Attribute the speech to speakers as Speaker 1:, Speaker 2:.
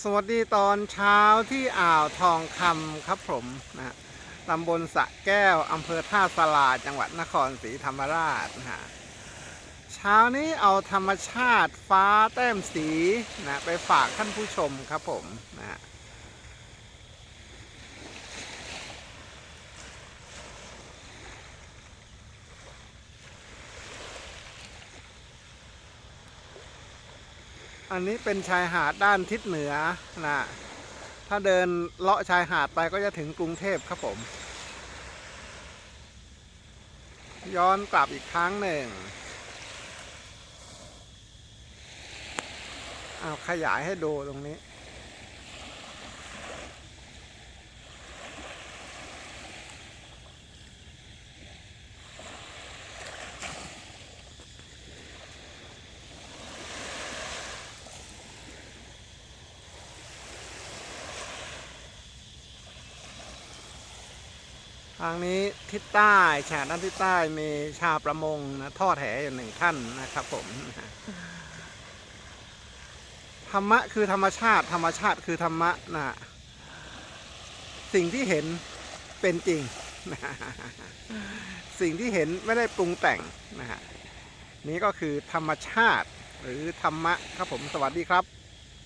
Speaker 1: สวัสดีตอนเช้าที่อ่าวทองคำครับผมนะฮะตำบลสะแก้วอำเภอท่าสลาดจังหวัดนครศรีธรรมราชนะฮะเช้านี้เอาธรรมชาติฟ้าแต้มสีนะไปฝากท่านผู้ชมครับผมนะฮะ อันนี้เป็นชายหาดด้านทิศเหนือนะถ้าเดินเลาะชายหาดไปก็จะถึงกรุงเทพครับผม ย้อนกลับอีกครั้งหนึ่งเอาขยายให้ดูตรงนี้ ทางนี้ทิศใต้ฉากด้านทิศใต้มีชาวประมงนะทอดแหอยู่หนึ่งท่านนะครับผมธรรมะคือธรรมชาติ ธรรมชาติคือธรรมะนะสิ่งที่เห็นเป็นจริงนะสิ่งที่เห็นไม่ได้ปรุงแต่งนะฮะนี่ก็คือธรรมชาติหรือธรรมะครับผมสวัสดีครับ